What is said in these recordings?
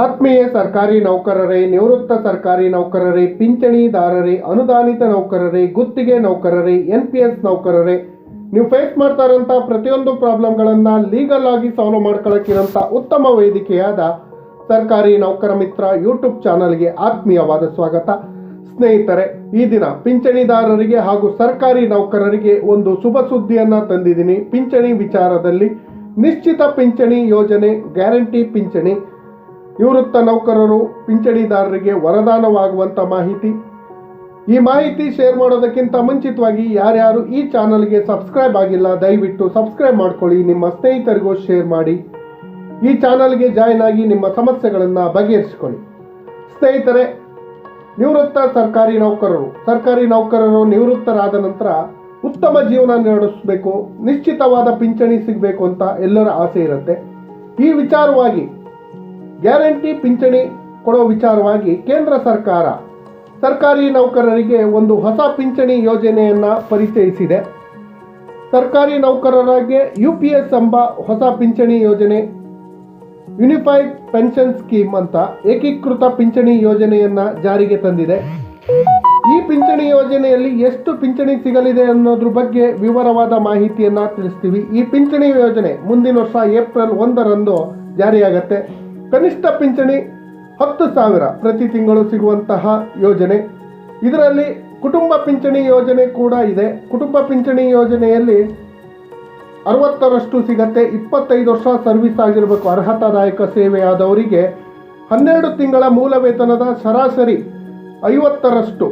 ಆತ್ಮೀಯ ಸರ್ಕಾರಿ ನೌಕರರೇ, ನಿವೃತ್ತ ಸರ್ಕಾರಿ ನೌಕರರೇ, ಪಿಂಚಣಿದಾರರೇ, ಅನುದಾನಿತ ನೌಕರರೇ, ಗುತ್ತಿಗೆ ನೌಕರರೇ, ಎನ್ ಪಿ ಎಸ್ ನೌಕರರೇ, ನೀವು ಫೇಸ್ ಮಾಡ್ತಾ ಇರೋಂಥ ಪ್ರತಿಯೊಂದು ಪ್ರಾಬ್ಲಮ್ಗಳನ್ನು ಲೀಗಲ್ ಆಗಿ ಸಾಲ್ವ್ ಮಾಡ್ಕೊಳ್ಳೋಕ್ಕಿರೋಂಥ ಉತ್ತಮ ವೇದಿಕೆಯಾದ ಸರ್ಕಾರಿ ನೌಕರ ಮಿತ್ರ ಯೂಟ್ಯೂಬ್ ಚಾನಲ್ಗೆ ಆತ್ಮೀಯವಾದ ಸ್ವಾಗತ. ಸ್ನೇಹಿತರೆ, ಈ ದಿನ ಪಿಂಚಣಿದಾರರಿಗೆ ಹಾಗೂ ಸರ್ಕಾರಿ ನೌಕರರಿಗೆ ಒಂದು ಶುಭ ಸುದ್ದಿಯನ್ನು ತಂದಿದ್ದೀನಿ. ಪಿಂಚಣಿ ವಿಚಾರದಲ್ಲಿ ನಿಶ್ಚಿತ ಪಿಂಚಣಿ ಯೋಜನೆ ಗ್ಯಾರಂಟಿ ಪಿಂಚಣಿ. ನಿವೃತ್ತ ನೌಕರರು, ಪಿಂಚಣಿದಾರರಿಗೆ ವರದಾನವಾಗುವಂಥ ಮಾಹಿತಿ. ಈ ಮಾಹಿತಿ ಶೇರ್ ಮಾಡೋದಕ್ಕಿಂತ ಮುಂಚಿತವಾಗಿ ಯಾರ್ಯಾರು ಈ ಚಾನಲ್ಗೆ ಸಬ್ಸ್ಕ್ರೈಬ್ ಆಗಿಲ್ಲ, ದಯವಿಟ್ಟು ಸಬ್ಸ್ಕ್ರೈಬ್ ಮಾಡ್ಕೊಳ್ಳಿ, ನಿಮ್ಮ ಸ್ನೇಹಿತರಿಗೂ ಶೇರ್ ಮಾಡಿ. ಈ ಚಾನಲ್ಗೆ ಜಾಯ್ನ್ ಆಗಿ ನಿಮ್ಮ ಸಮಸ್ಯೆಗಳನ್ನು ಬಗೆಹರಿಸಿಕೊಳ್ಳಿ. ಸ್ನೇಹಿತರೆ, ನಿವೃತ್ತ ಸರ್ಕಾರಿ ನೌಕರರು. ಸರ್ಕಾರಿ ನೌಕರರು ನಿವೃತ್ತರಾದ ನಂತರ ಉತ್ತಮ ಜೀವನ ನಡೆಸಬೇಕು, ನಿಶ್ಚಿತವಾದ ಪಿಂಚಣಿ ಸಿಗಬೇಕು ಅಂತ ಎಲ್ಲರ ಆಸೆ ಇರುತ್ತೆ. ಈ ವಿಚಾರವಾಗಿ ಗ್ಯಾರಂಟಿ ಪಿಂಚಣಿ ಕೊಡೋ ವಿಚಾರವಾಗಿ ಕೇಂದ್ರ ಸರ್ಕಾರ, ಸರ್ಕಾರಿ ನೌಕರರಿಗೆ ಒಂದು ಹೊಸ ಪಿಂಚಣಿ ಯೋಜನೆಯನ್ನು ಪರಿಚಯಿಸಿದೆ. ಸರ್ಕಾರಿ ನೌಕರರಿಗೆ ಯು ಪಿ ಎಸ್ ಎಂಬ ಹೊಸ ಪಿಂಚಣಿ ಯೋಜನೆ, ಯುನಿಫೈಡ್ ಪೆನ್ಷನ್ ಸ್ಕೀಮ್ ಅಂತ ಏಕೀಕೃತ ಪಿಂಚಣಿ ಯೋಜನೆಯನ್ನ ಜಾರಿಗೆ ತಂದಿದೆ. ಈ ಪಿಂಚಣಿ ಯೋಜನೆಯಲ್ಲಿ ಎಷ್ಟು ಪಿಂಚಣಿ ಸಿಗಲಿದೆ ಅನ್ನೋದ್ರ ಬಗ್ಗೆ ವಿವರವಾದ ಮಾಹಿತಿಯನ್ನ ತಿಳಿಸ್ತೀವಿ. ಈ ಪಿಂಚಣಿ ಯೋಜನೆ ಮುಂದಿನ ವರ್ಷ ಏಪ್ರಿಲ್ ಒಂದರಂದು ಜಾರಿಯಾಗತ್ತೆ. ಕನಿಷ್ಠ ಪಿಂಚಣಿ ಹತ್ತು ಸಾವಿರ ಪ್ರತಿ ತಿಂಗಳು ಸಿಗುವಂತಹ ಯೋಜನೆ. ಇದರಲ್ಲಿ ಕುಟುಂಬ ಪಿಂಚಣಿ ಯೋಜನೆ ಕೂಡ ಇದೆ. ಕುಟುಂಬ ಪಿಂಚಣಿ ಯೋಜನೆಯಲ್ಲಿ ಅರವತ್ತರಷ್ಟು ಸಿಗತ್ತೆ. ಇಪ್ಪತ್ತೈದು ವರ್ಷ ಸರ್ವಿಸ್ ಆಗಿರಬೇಕು. ಅರ್ಹತಾದಾಯಕ ಸೇವೆಯಾದವರಿಗೆ ಹನ್ನೆರಡು ತಿಂಗಳ ಮೂಲ ವೇತನದ ಸರಾಸರಿ ಐವತ್ತರಷ್ಟು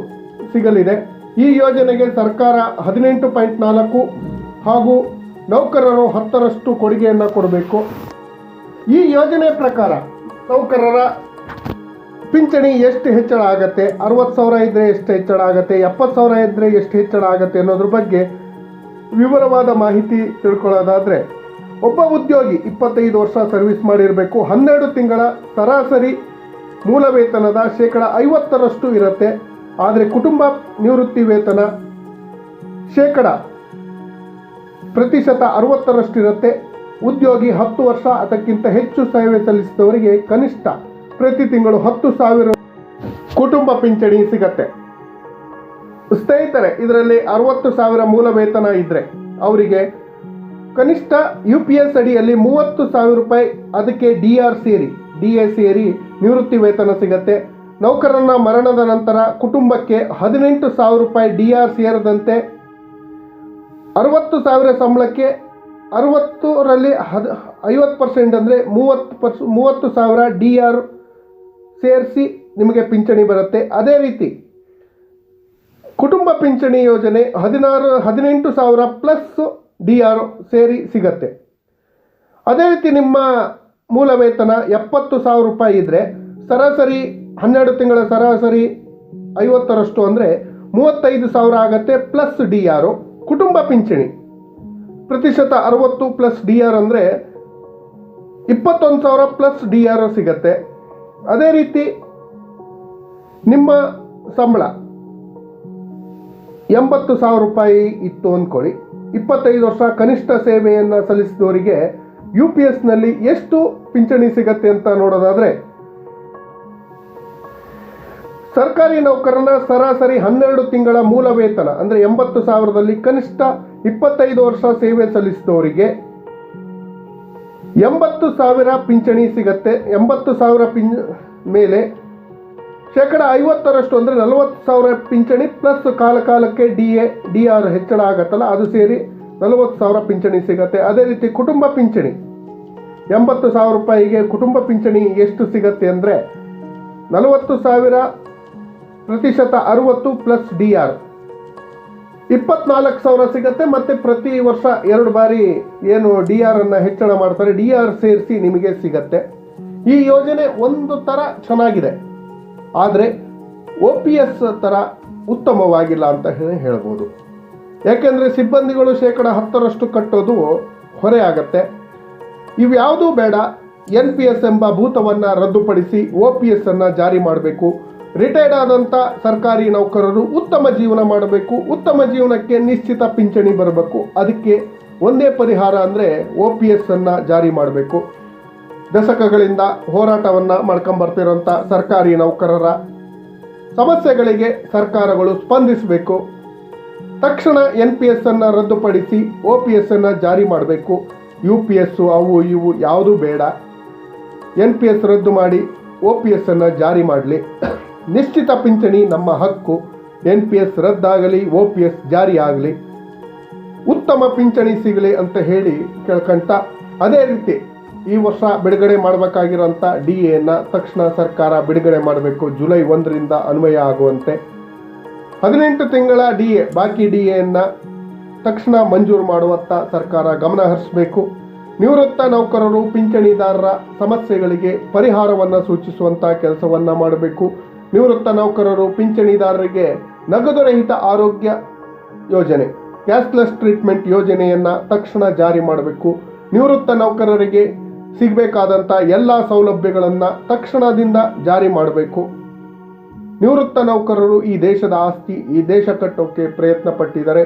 ಸಿಗಲಿದೆ. ಈ ಯೋಜನೆಗೆ ಸರ್ಕಾರ ಹದಿನೆಂಟು ಪಾಯಿಂಟ್ ನಾಲ್ಕು ಹಾಗೂ ನೌಕರರು ಹತ್ತರಷ್ಟು ಕೊಡುಗೆಯನ್ನು ಕೊಡಬೇಕು. ಈ ಯೋಜನೆ ಪ್ರಕಾರ ನೌಕರರ ಪಿಂಚಣಿ ಎಷ್ಟು ಹೆಚ್ಚಳ ಆಗುತ್ತೆ? ಅರವತ್ತು ಸಾವಿರ ಇದ್ದರೆ ಎಷ್ಟು ಹೆಚ್ಚಳ ಆಗುತ್ತೆ? ಎಪ್ಪತ್ತು ಸಾವಿರ ಇದ್ದರೆ ಎಷ್ಟು ಹೆಚ್ಚಳ ಆಗುತ್ತೆ ಅನ್ನೋದ್ರ ಬಗ್ಗೆ ವಿವರವಾದ ಮಾಹಿತಿ ತಿಳ್ಕೊಳ್ಳೋದಾದರೆ, ಒಬ್ಬ ಉದ್ಯೋಗಿ ಇಪ್ಪತ್ತೈದು ವರ್ಷ ಸರ್ವಿಸ್ ಮಾಡಿರಬೇಕು. ಹನ್ನೆರಡು ತಿಂಗಳ ಸರಾಸರಿ ಮೂಲ ವೇತನದ ಶೇಕಡ ಐವತ್ತರಷ್ಟು ಇರುತ್ತೆ. ಆದರೆ ಕುಟುಂಬ ನಿವೃತ್ತಿ ವೇತನ ಶೇಕಡ ಪ್ರತಿಶತ ಅರವತ್ತರಷ್ಟು ಇರುತ್ತೆ ಉದ್ಯೋಗಿ ಹತ್ತು ವರ್ಷ, ಅದಕ್ಕಿಂತ ಹೆಚ್ಚು ಸೇವೆ ಸಲ್ಲಿಸಿದವರಿಗೆ ಕನಿಷ್ಠ ಪ್ರತಿ ತಿಂಗಳು ಹತ್ತು ಸಾವಿರ ಕುಟುಂಬ ಪಿಂಚಣಿ ಸಿಗತ್ತೆ. ಸ್ನೇಹಿತರೆ, ಇದರಲ್ಲಿ ಅರವತ್ತು ಸಾವಿರ ಮೂಲ ವೇತನ ಇದ್ದರೆ ಅವರಿಗೆ ಕನಿಷ್ಠ ಯು ಪಿ ಎಸ್ ಅಡಿಯಲ್ಲಿ ಮೂವತ್ತು ಸಾವಿರ ರೂಪಾಯಿ ಅದಕ್ಕೆ ಡಿ ಆರ್ ಸೇರಿ ಡಿ ಎ ಸೇರಿ ನಿವೃತ್ತಿ ವೇತನ ಸಿಗತ್ತೆ. ನೌಕರನ ಮರಣದ ನಂತರ ಕುಟುಂಬಕ್ಕೆ ಹದಿನೆಂಟು ಸಾವಿರ ರೂಪಾಯಿ ಡಿ ಆರ್ ಸೇರದಂತೆ ಅರವತ್ತು ಸಾವಿರ ಸಂಬಳಕ್ಕೆ ಅರವತ್ತರಲ್ಲಿ ಹದ, ಐವತ್ತು ಪರ್ಸೆಂಟ್ ಅಂದರೆ ಮೂವತ್ತು ಪರ್ಸ್, ಮೂವತ್ತು ಸಾವಿರ ಡಿ ಆರ್ ಸೇರಿಸಿ ನಿಮಗೆ ಪಿಂಚಣಿ ಬರುತ್ತೆ. ಅದೇ ರೀತಿ ಕುಟುಂಬ ಪಿಂಚಣಿ ಯೋಜನೆ ಹದಿನಾರು, ಹದಿನೆಂಟು ಸಾವಿರ ಪ್ಲಸ್ ಡಿ ಆರ್ ಸೇರಿ ಸಿಗತ್ತೆ. ಅದೇ ರೀತಿ ನಿಮ್ಮ ಮೂಲ ವೇತನ ಎಪ್ಪತ್ತು ಸಾವಿರ ರೂಪಾಯಿ ಇದ್ದರೆ ಸರಾಸರಿ ಹನ್ನೆರಡು ತಿಂಗಳ ಸರಾಸರಿ ಐವತ್ತರಷ್ಟು ಅಂದರೆ ಮೂವತ್ತೈದು ಸಾವಿರ ಆಗತ್ತೆ ಪ್ಲಸ್ ಡಿ ಆರು ಕುಟುಂಬ ಪಿಂಚಣಿ. ಪ್ರತಿಶತ ಅರವತ್ತು ಪ್ಲಸ್ ಡಿ ಆರ್ ಅಂದರೆ ಇಪ್ಪತ್ತೊಂದು ಸಾವಿರ ಪ್ಲಸ್ ಡಿ ಆರ್ ಸಿಗತ್ತೆ. ಅದೇ ರೀತಿ ನಿಮ್ಮ ಸಂಬಳ ಎಂಬತ್ತು ಸಾವಿರ ರೂಪಾಯಿ ಇತ್ತು ಅಂದ್ಕೊಳ್ಳಿ ಇಪ್ಪತ್ತೈದು ವರ್ಷ ಕನಿಷ್ಠ ಸೇವೆಯನ್ನು ಸಲ್ಲಿಸಿದವರಿಗೆ ಯು ಪಿ ಎಸ್ನಲ್ಲಿ ಎಷ್ಟು ಪಿಂಚಣಿ ಸಿಗತ್ತೆ ಅಂತ ನೋಡೋದಾದರೆ ಸರ್ಕಾರಿ ನೌಕರನ ಸರಾಸರಿ ಹನ್ನೆರಡು ತಿಂಗಳ ಮೂಲ ವೇತನ ಅಂದರೆ ಎಂಬತ್ತು ಸಾವಿರದಲ್ಲಿ ಕನಿಷ್ಠ ಇಪ್ಪತ್ತೈದು ವರ್ಷ ಸೇವೆ ಸಲ್ಲಿಸಿದವರಿಗೆ ಎಂಬತ್ತು ಸಾವಿರ ಪಿಂಚಣಿ ಸಿಗತ್ತೆ. ಎಂಬತ್ತು ಸಾವಿರ ಪಿಂ ಮೇಲೆ ಶೇಕಡ ಐವತ್ತರಷ್ಟು ಅಂದರೆ ನಲವತ್ತು ಸಾವಿರ ಪಿಂಚಣಿ ಪ್ಲಸ್ ಕಾಲ ಕಾಲಕ್ಕೆ ಡಿ ಎ ಡಿ ಆರ್ ಹೆಚ್ಚಳ ಆಗತ್ತಲ್ಲ, ಅದು ಸೇರಿ ನಲವತ್ತು ಸಾವಿರ ಪಿಂಚಣಿ ಸಿಗತ್ತೆ. ಅದೇ ರೀತಿ ಕುಟುಂಬ ಪಿಂಚಣಿ, ಎಂಬತ್ತು ಸಾವಿರ ರೂಪಾಯಿಗೆ ಕುಟುಂಬ ಪಿಂಚಣಿ ಎಷ್ಟು ಸಿಗತ್ತೆ ಅಂದರೆ ನಲವತ್ತು ಸಾವಿರ ಪ್ರತಿಶತ ಅರುವತ್ತು ಪ್ಲಸ್ ಡಿ ಆರ್ ಇಪ್ಪತ್ನಾಲ್ಕು ಸಾವಿರ ಸಿಗುತ್ತೆ, ಮತ್ತು ಪ್ರತಿ ವರ್ಷ ಎರಡು ಬಾರಿ ಏನು ಡಿ ಆರ್ ಅನ್ನು ಹೆಚ್ಚಳ ಮಾಡ್ತಾರೆ, ಡಿ ಆರ್ ಸೇರಿಸಿ ನಿಮಗೆ ಸಿಗತ್ತೆ. ಈ ಯೋಜನೆ ಒಂದು ಥರ ಚೆನ್ನಾಗಿದೆ. ಆದರೆ ಒ ಪಿ ಎಸ್ ಥರ ಉತ್ತಮವಾಗಿಲ್ಲ ಅಂತ ಹೇಳಿ ಹೇಳ್ಬೋದು. ಯಾಕೆಂದರೆ ಸಿಬ್ಬಂದಿಗಳು ಶೇಕಡ ಹತ್ತರಷ್ಟು ಕಟ್ಟೋದು ಹೊರೆ ಆಗತ್ತೆ. ಇವ್ಯಾವುದೂ ಬೇಡ, ಎನ್ ಪಿ ಎಸ್ ಎಂಬ ಭೂತವನ್ನು ರದ್ದುಪಡಿಸಿ ಒ ಪಿ ಎಸ್ ಅನ್ನು ಜಾರಿ ಮಾಡಬೇಕು. ರಿಟೈರ್ಡ್ ಆದಂಥ ಸರ್ಕಾರಿ ನೌಕರರು ಉತ್ತಮ ಜೀವನ ಮಾಡಬೇಕು, ಉತ್ತಮ ಜೀವನಕ್ಕೆ ನಿಶ್ಚಿತ ಪಿಂಚಣಿ ಬರಬೇಕು. ಅದಕ್ಕೆ ಒಂದೇ ಪರಿಹಾರ ಅಂದರೆ ಒ ಪಿ ಎಸ್ ಅನ್ನು ಜಾರಿ ಮಾಡಬೇಕು. ದಶಕಗಳಿಂದ ಹೋರಾಟವನ್ನು ಮಾಡ್ಕೊಂಬರ್ತಿರೋಂಥ ಸರ್ಕಾರಿ ನೌಕರರ ಸಮಸ್ಯೆಗಳಿಗೆ ಸರ್ಕಾರಗಳು ಸ್ಪಂದಿಸಬೇಕು. ತಕ್ಷಣ ಎನ್ ಪಿ ಎಸ್ ಅನ್ನು ರದ್ದುಪಡಿಸಿ ಒ ಪಿ ಎಸ್ ಅನ್ನು ಜಾರಿ ಮಾಡಬೇಕು. ಯು ಪಿ ಎಸ್ಸು ಅವು ಇವು ಯಾವುದೂ ಬೇಡ. ಎನ್ ಪಿ ಎಸ್ ರದ್ದು ಮಾಡಿ ಒ ಪಿ ಎಸ್ ಅನ್ನು ಜಾರಿ ಮಾಡಲಿ. ನಿಶ್ಚಿತ ಪಿಂಚಣಿ ನಮ್ಮ ಹಕ್ಕು. ಎನ್ ಪಿ ಎಸ್ ರದ್ದಾಗಲಿ, ಒ ಪಿ ಎಸ್ ಜಾರಿ ಆಗಲಿ ಉತ್ತಮ ಪಿಂಚಣಿ ಸಿಗಲಿ ಅಂತ ಹೇಳಿ ಕೇಳ್ಕೊಂತ ಅದೇ ರೀತಿ ಈ ವರ್ಷ ಬಿಡುಗಡೆ ಮಾಡಬೇಕಾಗಿರೋಂಥ ಡಿ ಎನ್ನು ತಕ್ಷಣ ಸರ್ಕಾರ ಬಿಡುಗಡೆ ಮಾಡಬೇಕು. ಜುಲೈ ಒಂದರಿಂದ ಅನ್ವಯ ಆಗುವಂತೆ. ಹದಿನೆಂಟು ತಿಂಗಳ ಡಿ ಎ, ಬಾಕಿ ಡಿ ಎನ್ನು ತಕ್ಷಣ ಮಂಜೂರು ಮಾಡುವತ್ತ ಸರ್ಕಾರ ಗಮನ ಹರಿಸಬೇಕು. ನಿವೃತ್ತ ನೌಕರರು, ಪಿಂಚಣಿದಾರರ ಸಮಸ್ಯೆಗಳಿಗೆ ಪರಿಹಾರವನ್ನು ಸೂಚಿಸುವಂಥ ಕೆಲಸವನ್ನು ಮಾಡಬೇಕು. ನಿವೃತ್ತ ನೌಕರರು, ಪಿಂಚಣಿದಾರರಿಗೆ ನಗದು ರಹಿತ ಆರೋಗ್ಯ ಯೋಜನೆ, ಕ್ಯಾಶ್ಲೆಸ್ ಟ್ರೀಟ್ಮೆಂಟ್ ಯೋಜನೆಯನ್ನು ತಕ್ಷಣ ಜಾರಿ ಮಾಡಬೇಕು. ನಿವೃತ್ತ ನೌಕರರಿಗೆ ಸಿಗಬೇಕಾದಂಥ ಎಲ್ಲ ಸೌಲಭ್ಯಗಳನ್ನು ತಕ್ಷಣದಿಂದ ಜಾರಿ ಮಾಡಬೇಕು. ನಿವೃತ್ತ ನೌಕರರು ಈ ದೇಶದ ಆಸ್ತಿ, ಈ ದೇಶ ಕಟ್ಟೋಕ್ಕೆ ಪ್ರಯತ್ನ ಪಟ್ಟಿದ್ದಾರೆ.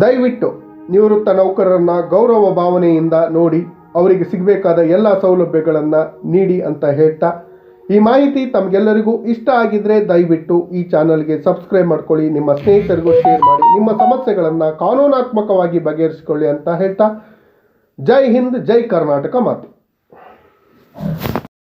ದಯವಿಟ್ಟು ನಿವೃತ್ತ ನೌಕರರನ್ನ ಗೌರವ ಭಾವನೆಯಿಂದ ನೋಡಿ, ಅವರಿಗೆ ಸಿಗಬೇಕಾದ ಎಲ್ಲ ಸೌಲಭ್ಯಗಳನ್ನು ನೀಡಿ ಅಂತ ಹೇಳ್ತಾ ಈ ಮಾಹಿತಿ ತಮಗೆಲ್ಲರಿಗೂ ಇಷ್ಟ ಆಗಿದ್ರೆ ದಯವಿಟ್ಟು ಈ ಚಾನಲ್ಗೆ ಸಬ್ಸ್ಕ್ರೈಬ್ ಮಾಡ್ಕೊಳ್ಳಿ, ನಿಮ್ಮ ಸ್ನೇಹಿತರಿಗೂ ಶೇರ್ ಮಾಡಿ, ನಿಮ್ಮ ಸಮಸ್ಯೆಗಳನ್ನು ಕಾನೂನಾತ್ಮಕವಾಗಿ ಬಗೆಹರಿಸಿಕೊಳ್ಳಿ ಅಂತ ಹೇಳ್ತಾ, ಜೈ ಹಿಂದ್, ಜೈ ಕರ್ನಾಟಕ ಮಾತು.